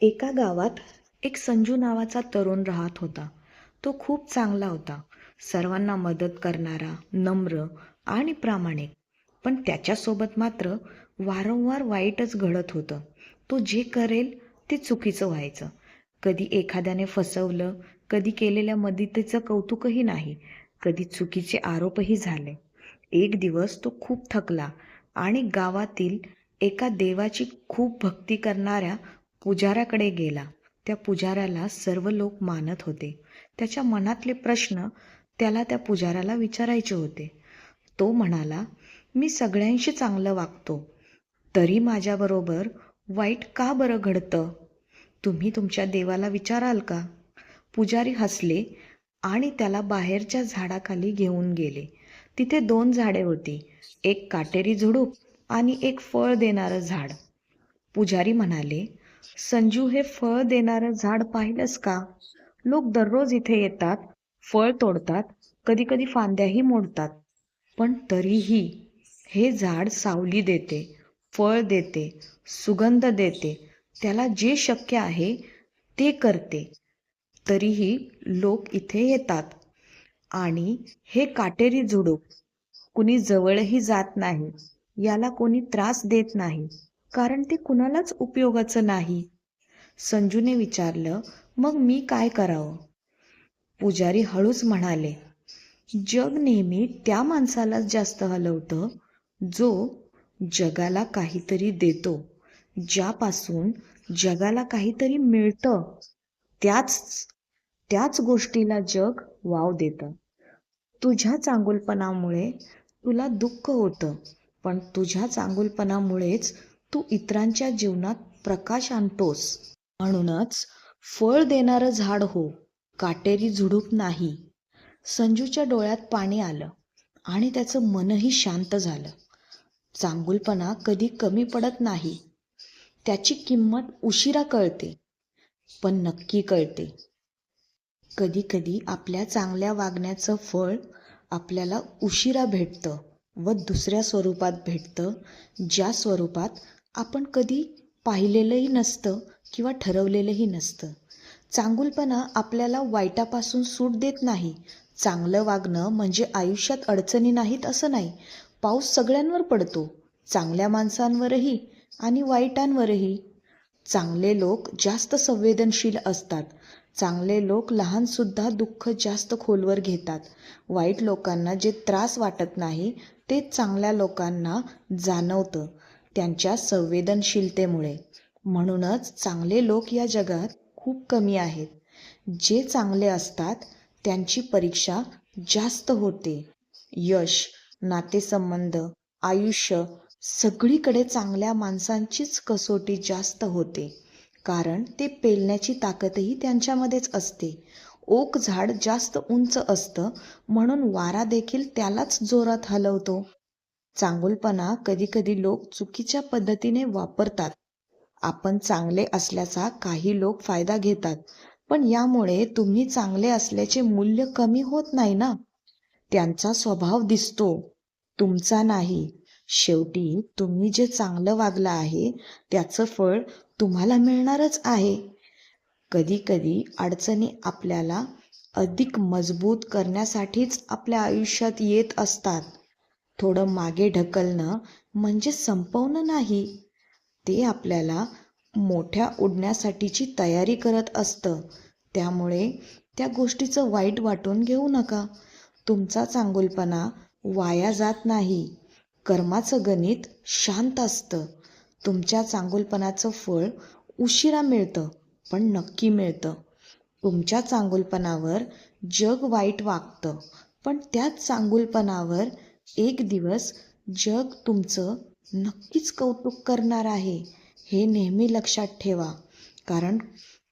एका गावात एक संजू नावाचा तरुण राहत होता. तो खूप चांगला होता. सर्वांना मदत करणारा नम्र आणि प्रामाणिक. पण त्याच्यासोबत मात्र वारंवार वाईटच घडत होतं. तो जे करेल ते चुकीचं व्हायचं. कधी एखाद्याने फसवलं कधी केलेल्या मदतीचं कौतुकही नाही कधी चुकीचे आरोपही झाले. एक दिवस तो खूप थकला आणि गावातील एका देवाची खूप भक्ती करणाऱ्या पुजाऱ्याकडे गेला. त्या पुजाऱ्याला सर्व लोक मानत होते. त्याच्या मनातले प्रश्न त्याला त्या पुजाऱ्याला विचारायचे होते. तो म्हणाला मी सगळ्यांशी चांगलं वागतो. तरी माझ्याबरोबर वाईट का बरं घडतं? तुम्ही तुमच्या देवाला विचाराल का? पुजारी हसले आणि त्याला बाहेरच्या झाडाखाली घेऊन गेले. तिथे दोन झाडे होती. एक काटेरी झुडूप आणि एक फळ देणारं झाड. पुजारी म्हणाले संजू हे फळ देणारं झाड पाहिलंस का? लोक दररोज इथे येतात फळ तोडतात कधी कधी फांद्याही मोडतात. पण तरीही हे झाड सावली देते फळ देते सुगंध देते. त्याला जे शक्य आहे ते करते. तरीही लोक इथे येतात. आणि हे काटेरी झुडूप कुणी जवळही जात नाही. याला कोणी त्रास देत नाही. कारण ते कुणालाच उपयोगाचं नाही. संजूने विचारलं मग मी काय करावं? पुजारी हळूच म्हणाले जग नेहमी त्या माणसालाच जास्त हलवतं जो जगाला काहीतरी देतो ज्यापासून जगाला काहीतरी मिळतं त्याच त्याच गोष्टीला जग वाव देतं. तुझ्या चांगुलपणामुळे तुला दुःख होतं पण तुझ्या चांगुलपणामुळेच तू इतरांच्या जीवनात प्रकाश आणतोस. म्हणूनच फळ देणारं झाड हो काटेरी झुडूप नाही. संजूच्या डोळ्यात पाणी आलं आणि त्याचं मनही शांत झालं. चांगुलपणा कधी कमी पडत नाही. त्याची किंमत उशिरा कळते पण नक्की कळते. कधी कधी आपल्या चांगल्या वागण्याचं फळ आपल्याला उशिरा भेटतं. व दुसऱ्या स्वरूपात भेटतं ज्या स्वरूपात आपण कधी पाहिलेलंही नसतं किंवा ठरवलेलंही नसतं. चांगुलपणा आपल्याला वाईटापासून सूट देत नाही. चांगलं वागणं म्हणजे आयुष्यात अडचणी नाहीत असं नाही. पाऊस सगळ्यांवर पडतो चांगल्या माणसांवरही आणि वाईटांवरही. चांगले लोक जास्त संवेदनशील असतात. चांगले लोक लहानसुद्धा दुःख जास्त खोलवर घेतात. वाईट लोकांना जे त्रास वाटत नाही ते चांगल्या लोकांना जाणवतं त्यांच्या संवेदनशीलतेमुळे. म्हणूनच चांगले लोक या जगात खूप कमी आहेत. जे चांगले असतात त्यांची परीक्षा जास्त होते. यश नातेसंबंध आयुष्य सगळीकडे चांगल्या माणसांचीच कसोटी जास्त होते. कारण ते पेलण्याची ताकदही त्यांच्यामध्येच असते. ओक झाड जास्त उंच असतं म्हणून वारा देखील त्यालाच जोरात हलवतो. चांगुलपणा कधीकधी लोक चुकीच्या पद्धतीने वापरतात. आपण चांगले असल्याचा काही लोक फायदा घेतात पण यामुळे तुम्ही चांगले असल्याचे मूल्य कमी होत नाही ना? त्यांचा स्वभाव दिसतो. तुमचा नाही. शेवटी तुम्ही जे चांगलं वागलं आहे त्याचं फळ तुम्हाला मिळणारच आहे. कधीकधी अडचणी आपल्याला अधिक मजबूत करण्यासाठीच आपल्या आयुष्यात येत असतात. थोडं मागे ढकलणं म्हणजे संपवणं नाही. ते आपल्याला मोठ्या उडण्यासाठीची तयारी करत असतं. त्यामुळे त्या गोष्टीचं वाईट वाटून घेऊ नका. तुमचा चांगुलपणा वाया जात नाही. कर्माचं गणित शांत असतं. तुमच्या चांगुलपणाचं फळ उशिरा मिळतं. पण नक्की मिळतं. तुमच्या चांगुलपणावर जग वाईट वागतं. पण त्याच चांगुलपणावर एक दिवस जग तुमचं नक्कीच कौतुक करणार आहे हे नेहमी लक्षात ठेवा. कारण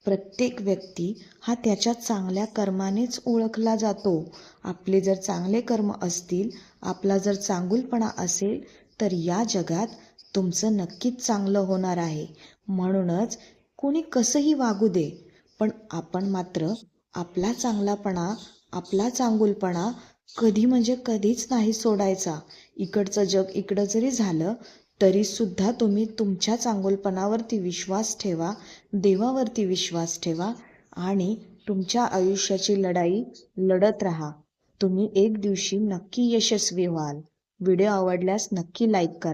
प्रत्येक व्यक्ती हा त्याच्या चांगल्या कर्मानेच ओळखला जातो. आपले जर चांगले कर्म असतील आपला जर चांगुलपणा असेल तर या जगात तुमचं नक्कीच चांगलं होणार आहे. म्हणूनच कोणी कसंही वागू दे पण आपण मात्र आपला चांगलापणा आपला चांगुलपणा कधी म्हणजे कधीच नाही सोडायचा. इकडचं जग इकडं जरी झालं तरीसुद्धा तुम्ही तुमच्या चांगुलपणावरती विश्वास ठेवा देवावरती विश्वास ठेवा आणि तुमच्या आयुष्याची लढाई लढत राहा. तुम्ही एक दिवशी नक्की यशस्वी व्हाल. व्हिडिओ आवडल्यास नक्की लाईक करा.